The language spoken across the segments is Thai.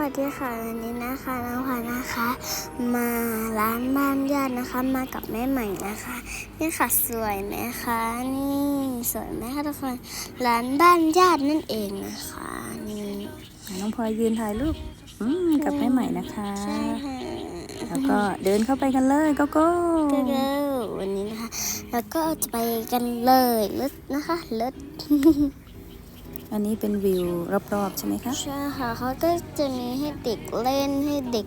วัสดีค่ะวันนี้นะคะน้องพลอยนะคะ มาร้านบ้านญาตินะคะ มากับแม่ใหม่นะคะ นี่ค่ะสวยไหมคะนี่สวยไหมคะทุกคนร้านบ้านญาตินั่นเองนะคะนี่น้องพลอยยืนถ่ายรูปอืมกับแม่ใหม่นะคะใช่ค่ะแล้วก็เดินเข้าไปกันเลยโก็โก้ก็เร็ววันนี้นะคะ แล้วก็จะไปกันเลยเลิศนะคะเลิศ อันนี้เป็นวิวรอบๆใช่ไหมคะ ใช่ค่ะเขาก็จะมีให้เด็กเล่นให้เด็ก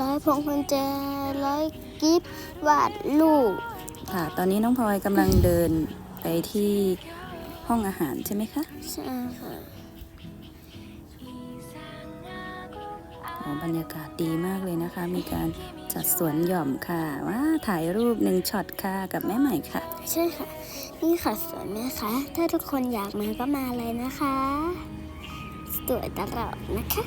ร้อยพวงกุญแจร้อยกิฟต์วาดรูปค่ะ ตอนนี้น้องพลอยกำลังเดินไปที่ห้องอาหารใช่ไหมคะใช่ค่ะอ๋อบรรยากาศดีมากเลยนะคะ มีการจัดสวนหย่อมค่ะ ว่าถ่ายรูปหนึ่งช็อตค่ะกับแม่ใหม่ค่ะ ใช่ค่ะ นี่ค่ะสวยไหมคะ ถ้าทุกคนอยากมาก็มาเลยนะคะ สวยตลอดนะคะ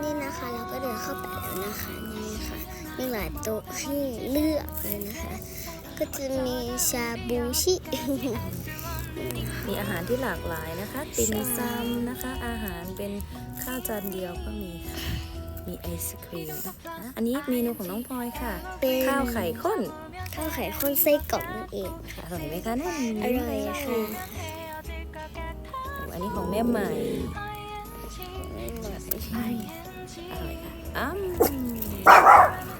นี่นะคะเราก็เดินเข้าไปแล้วนะคะ นี่ค่ะ มีหลายโต๊ะให้เลือกเลยนะคะ ก็จะมีชาบูชิ มีอาหารที่หลากหลายนะคะ ติ่มซำนะคะ อาหารเป็นข้าวจานเดียวก็มีค่ะ มีไอศครีมนะคะอันนี้เมนูของน้องพลอยค่ะ เป็นข้าวไข่ข้นข้าวไข่ข้นไส้กรอกนั่นเองค่ะอร่อยไหมคะนั่นอร่อยค่ะอันนี้ของแม่ใหม่อร่อยอร่อยค่ะอ้ำ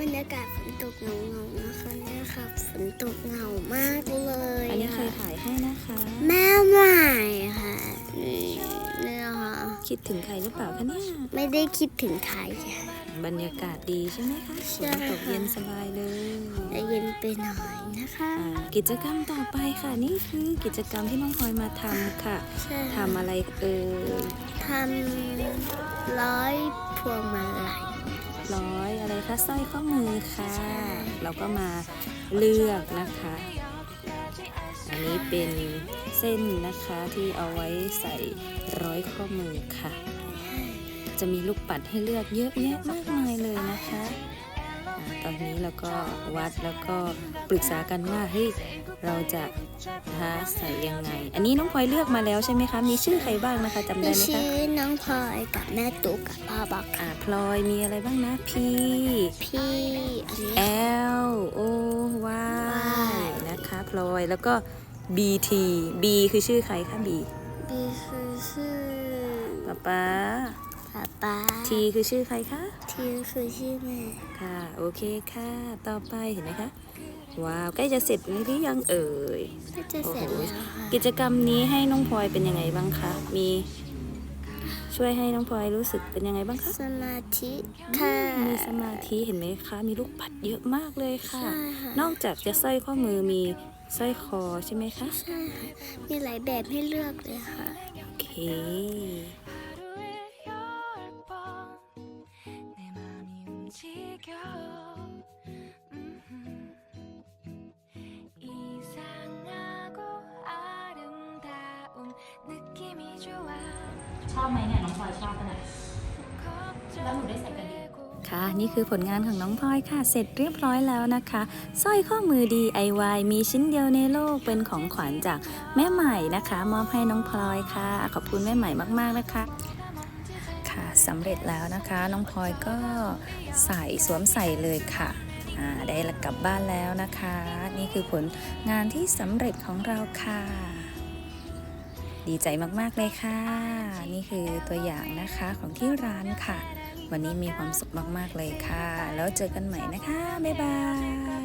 บรรยากาศฝนตกเงาเงาๆนะคะเนี่ยค่ะฝนตกเงามากเลยอันนี้ใครค่ะถ่ายให้นะคะ แม่ใหม่ค่ะนี่เนี่ยค่ะคิดถึงใครหรือเปล่าคะเนี่ยไม่ได้คิดถึงใครค่ะบรรยากาศดีใช่ไหมคะฝใช่นตกค่ะเย็นสบายเลยแต่เย็นไปหน่อยนะคะ อ่ากิจกรรมต่อไปค่ะ นี่คือกิจกรรมที่น้องพลอยมาทำค่ะใช่ทำอะไรเอ่ย ทำร้อยพวงมาลัย ร้อย อะไรคะสร้อยข้อมือค่ะ เราก็มาเลือกนะคะ อันนี้เป็นเส้นนะคะที่เอาไว้ใส่ร้อยข้อมือค่ะ จะมีลูกปัดให้เลือกเยอะแยะมากมายเลยนะคะ ตอนนี้เราก็วัดแล้วก็ปรึกษากันว่าเฮ้ยเราจะหาใส่ยังไง อันนี้น้องพลอยเลือกมาแล้วใช่ไหมคะ มีชื่อใครบ้างนะคะจำมีได้ไหมคะชื่อน้องพลอยกับแม่ตุ๊กกับพ่อบอกอ่าพลอยมีอะไรบ้างนะ P พี่อันนี้ L O Y นะคะพลอยแล้วก็ B T B คือชื่อใครคะ B บีคือชื่อป๊าป๊า ป๊าป๊า T คือชื่อใครคะ ทีคือชื่อแม่ ค่ะ โอเคค่ะ ต่อไปเห็นไหมคะ ว้าว ใกล้จะเสร็จหรือยังเอ่ยก็จะเสร็จแล้วค่ะกิจกรรมนี้ให้น้องพลอยเป็นยังไงบ้างคะ มีช่วยให้น้องพลอยรู้สึกเป็นยังไงบ้างคะ สมาธิค่ะ มีสมาธิเห็นไหมคะ มีลูกปัดเยอะมากเลยค่ะใช่ค่ะนอกจากจะสร้อยข้อมือมีสร้อยคอใช่ไหมคะ ใช่ค่ะ มีหลายแบบให้เลือกเลยค่ะ โอเค ชอบไหมเนี่ยน้องพลอยชอบปะแล้วหนูได้ใส่กระดิ่งค่ะนี่คือผลงานของน้องพลอยค่ะ เสร็จเรียบร้อยแล้วนะคะสร้อยข้อมือ DIY มีชิ้นเดียวในโลกเป็นของขวัญจากแม่ใหม่นะคะ มอบให้น้องพลอยค่ะ ขอบคุณแม่ใหม่มากๆนะคะ ค่ะสำเร็จแล้วนะคะ น้องพลอยก็ใส่สวมใส่เลยค่ะได้กลับบ้านแล้วนะคะ นี่คือผลงานที่สำเร็จของเราค่ะ ดีใจมากๆเลยค่ะ นี่คือตัวอย่างนะคะของที่ร้านค่ะ วันนี้มีความสุขมากๆเลยค่ะ แล้วเจอกันใหม่นะคะ บ๊ายบาย